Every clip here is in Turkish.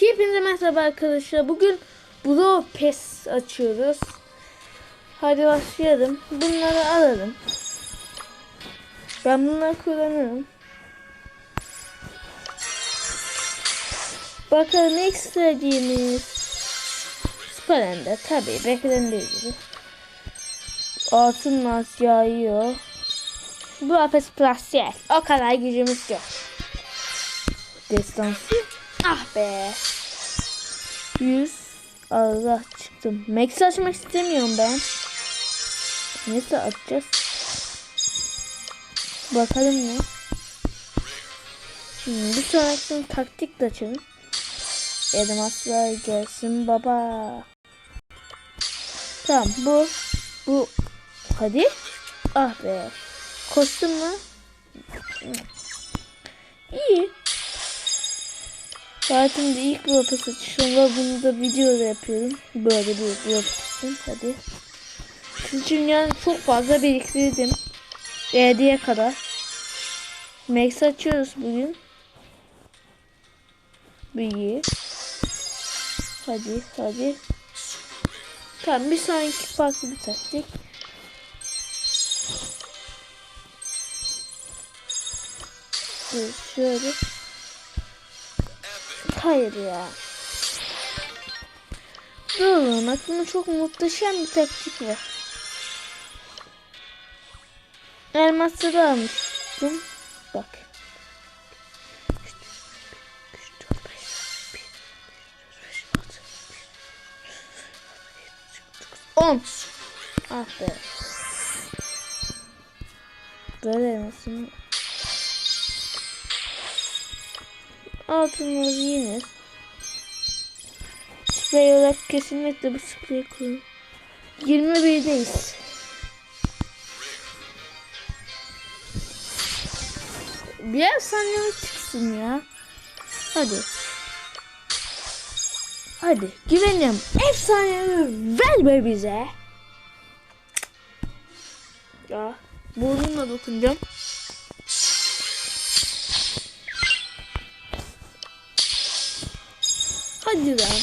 Hepinize merhaba arkadaşlar. Bugün Brawl Pass açıyoruz. Hadi başlayalım. Bunları alalım. Ben bunları kullanırım. Bakalım ekstracığımız. Sparende tabi beklendiği gibi. Altın naz yağıyor. Pass Plus yes. O kadar gücümüz yok. Destansı. Ah be. 100 Allah çıktım. Max açmak istemiyorum ben. Neyse açacağız. Bakalım ya. Hmm, bir sonraki taktik de açalım. Elmaslar gelsin baba. Tamam bu. Bu. Hadi. Ah be. Koştum mu? İyi. Hayatımda ilk Roblox açışım var. Bunu da videoda yapıyorum. Böyle bir için. Hadi. Çünkü yani çok fazla biriktirdim. ED'ye kadar. Max açıyoruz bugün. Bir. Hadi hadi. Tamam bir sonraki farklı bir taktik. Şöyle. Hayır ya. Dur aklımda çok muhteşem bir taktik var. Elmasları almıştım. Bak. 10 Ah be. Böyle elmasını altınları yine. Sprey olarak kesinlikle bu spreyi kullan 21'deyiz bir efsane çıksın ya. Hadi. Hadi güveniyorum. Efsane ver be bize. Ya burnumla dokunacağım Hadi lan.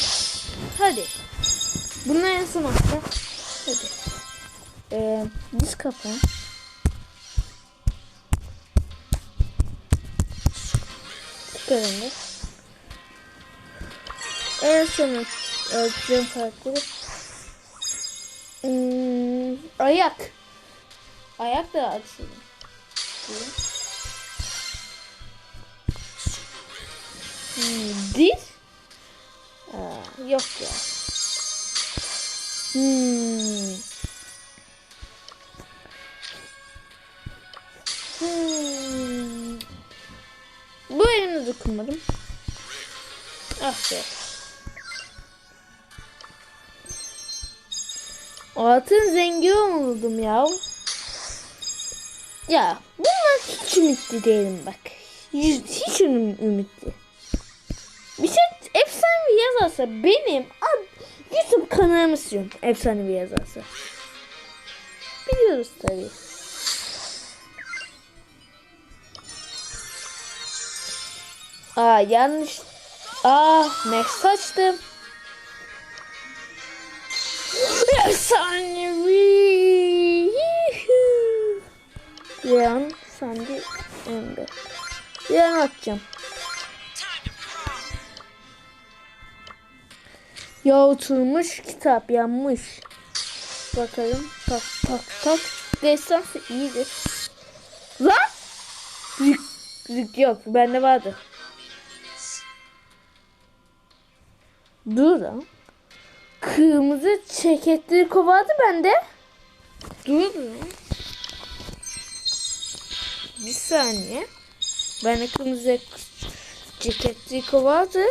Hadi. Bunlar en son hafta. Hadi. Ee, diz. Çıkarın da. En son ölçeceğim karakteri. Hmm, ayak. Ayak da açalım. Hmm, diz. Aa, yok ya. Hmm. Hmm. Bu elimde dokunmadım. Ah be. Altın zengin oldum ya. Ya bunlar hiç ümitli değilim bak. Hiç, hiç ümitli. Bir yazarsa benim ad, YouTube kanalımı istiyorum. Efsanevi yazarsa. Biliyoruz tabii. Aa yanlış. Aa Max açtım. Efsanevi. Leon Sandy Ember. Leon atacağım. Yalıtılmış kitap yanmış. Bakalım. Tak tak tak. Destansı iyidir. Lan! Zük, zük yok. Bende vardı. Dur lan. Kırmızı ceketli kovardı bende. Dur lan. Bir saniye. Bende kırmızı ceketli kovardı.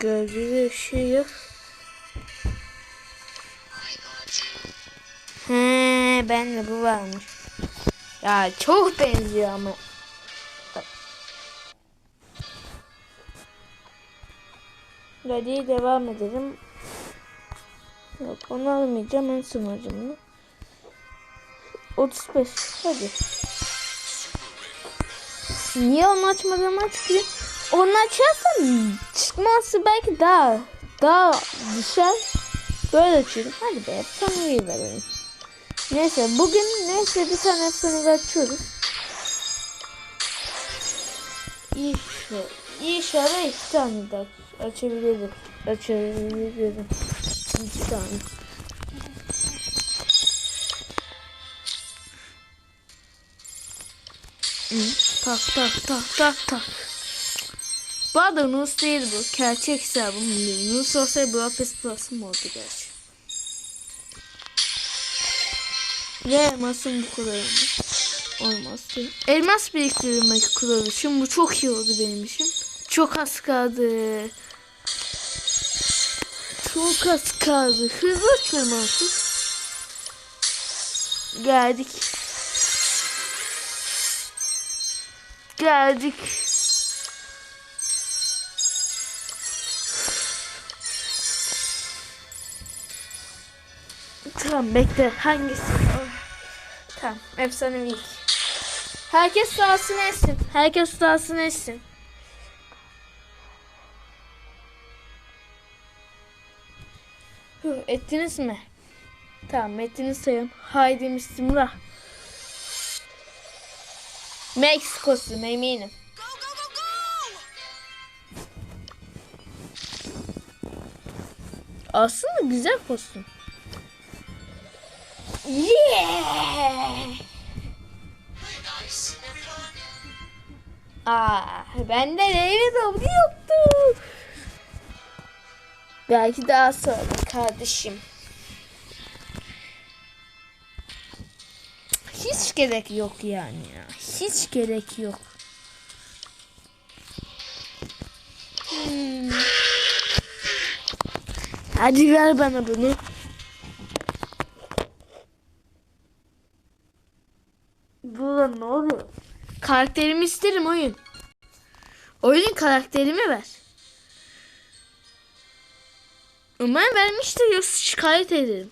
Işığı yok. He, ben de bu varmış. Ya çok benziyor ama. Hadi devam edelim. Yok onu almayacağım en son acımını. 35 hadi. Niye onu açmadığımı açıklayayım. Onu açarsam çıkması belki daha daha düşer. Böyle açıyorum. Hadi be efsaneyi verelim. Neyse bugün neyse bir tane efsaneyi açıyoruz. İnşallah, inşallah iki tane de açabilirim. Açabilirim. İki tane. Tak tak tak tak tak. Bu arada Nus değil bu. Gerçek hesabım değil. Nus olsaydı bu Apes Plus'ım oldu gerçi. Ve elmasım bu kadar mı? Olmaz ki. Elmas biriktirmek kural için bu çok iyi oldu benim için. Çok az kaldı. Çok az kaldı. Hızlı açıyorum artık. Geldik. Geldik. Tamam bekle. Hangisi? Tamam. Efsanevi. Herkes sahasını etsin. Herkes sahasını etsin. Ettiniz mi? Tamam ettiniz sayın. Haydi bismillah. Meksiko'su eminim. Aslında güzel kostüm. Yeah! Aa, ben de Dobry yoktu. Belki daha sonra kardeşim. Hiç gerek yok yani ya. Hiç gerek yok. Hmm. Hadi ver bana bunu. Burada ne oluyor? Karakterimi isterim oyun. Oyunun karakterimi ver. Umarım vermiştir yoksa şikayet ederim.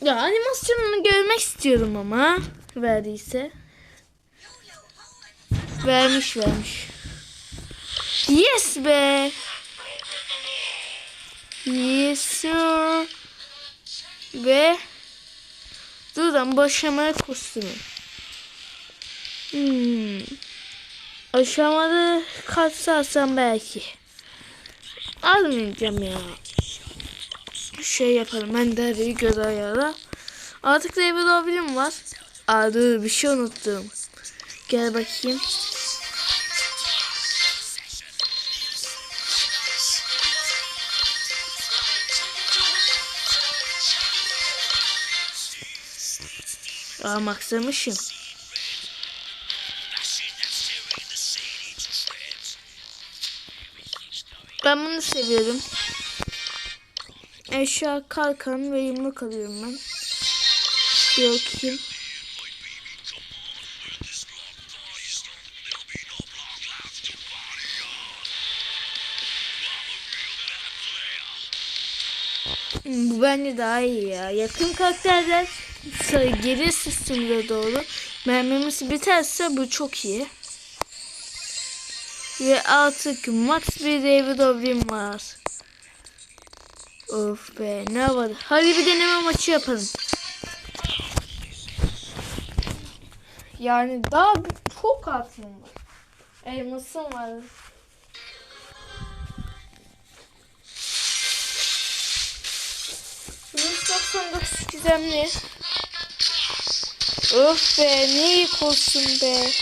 Ya animasyonunu görmek istiyorum ama verdiyse. Vermiş vermiş. Yes be. Yes sir. Ve Dudan başlama kostümü. Hmm. Aşamada kaç belki. Almayacağım ya. Şey yapalım. Ben de hadi göz ayarla. Artık level olabilirim var. Aa dur bir şey unuttum. Gel bakayım. Aa maksamışım. Ben bunu seviyorum. Eşya kalkan ve yumruk alıyorum ben. Bir bakayım. Hmm, Bu bence daha iyi ya. Yakın karakterler geri sistemine doğru mermimiz biterse bu çok iyi. Ve artık max bir David O'Brien var. Of be ne var? Hadi bir deneme maçı yapalım. Yani daha çok altın var. Elmasım var. Yunus 99 gizemli. Öf be ne iyi be.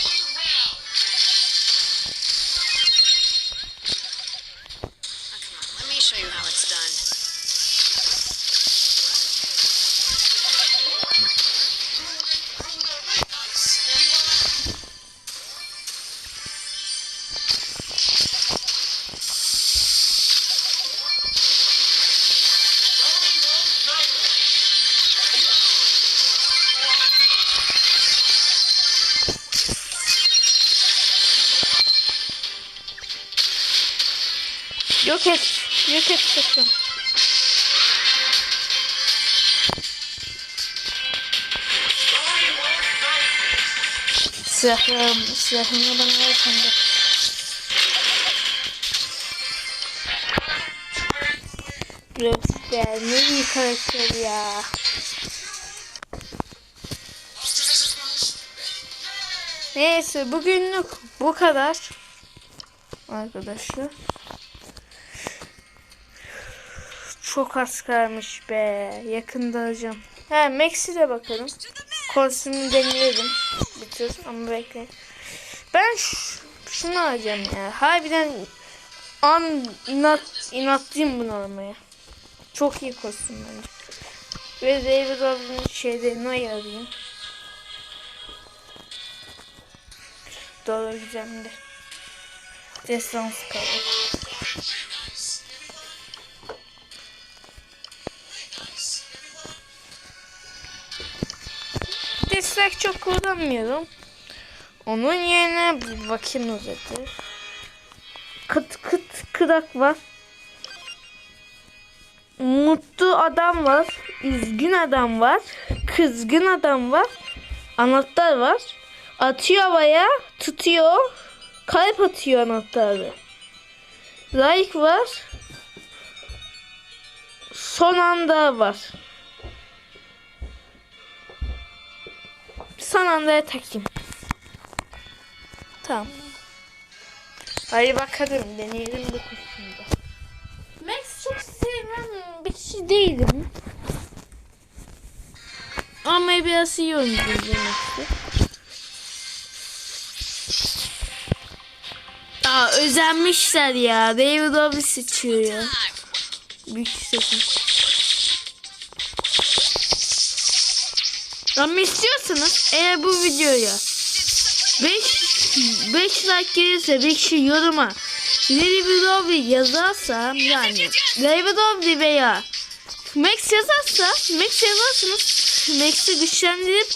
Yok et. Yok et sakın. Silahlarım, silahımı bana versen de. Yok be ne iyi karakter ya. Neyse bugünlük bu kadar. Arkadaşlar. Çok az kalmış be. Yakında alacağım. He Max'i de bakalım. Kostümü deneyelim. Bitir ama bekle. Ben şunu alacağım ya. Harbiden an inat inatlıyım bunu almaya. Çok iyi kostüm bence. Ve David Robin'in şeylerini ayarlayayım. Doğru güzeldi. Destans kaldı. Destek çok kullanmıyorum. Onun yerine bir bakayım özeti. Kıt kıt kırak var. Mutlu adam var. üzgün adam var. Kızgın adam var. Anahtar var. Atıyor havaya. Tutuyor. Kalp atıyor anahtarı. Like var. Son anda var. Son anda takayım. Tamam. Hadi bakalım deneyelim bu kostümde. Max çok sevmem bir kişi değilim. Ama biraz iyi oyuncu Max'i. Aa özenmişler ya. David Obi seçiyor ya. Büyük seçim. Ama istiyorsanız eğer bu videoya 5 5 like gelirse 5 yoruma David Obi yazarsa yani David Obi veya Max yazarsa Max yazarsanız Max'i güçlendirip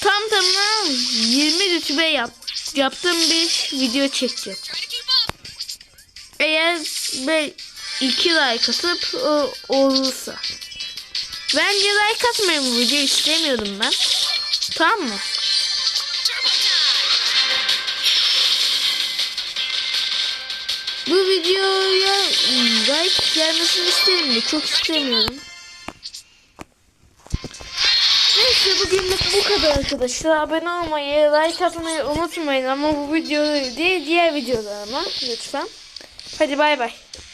tam tamına 20 rütbe yap yaptığım bir video çekeceğim. Eğer be 2 like atıp o, olursa. Bence like atmayın bu videoyu istemiyorum ben. Tamam mı? Bu videoya like gelmesini isterim de çok istemiyorum. Neyse bugünlük bu kadar arkadaşlar. Abone olmayı, like atmayı unutmayın ama bu videoyu değil diğer videolarıma lütfen. Hadi bay bay.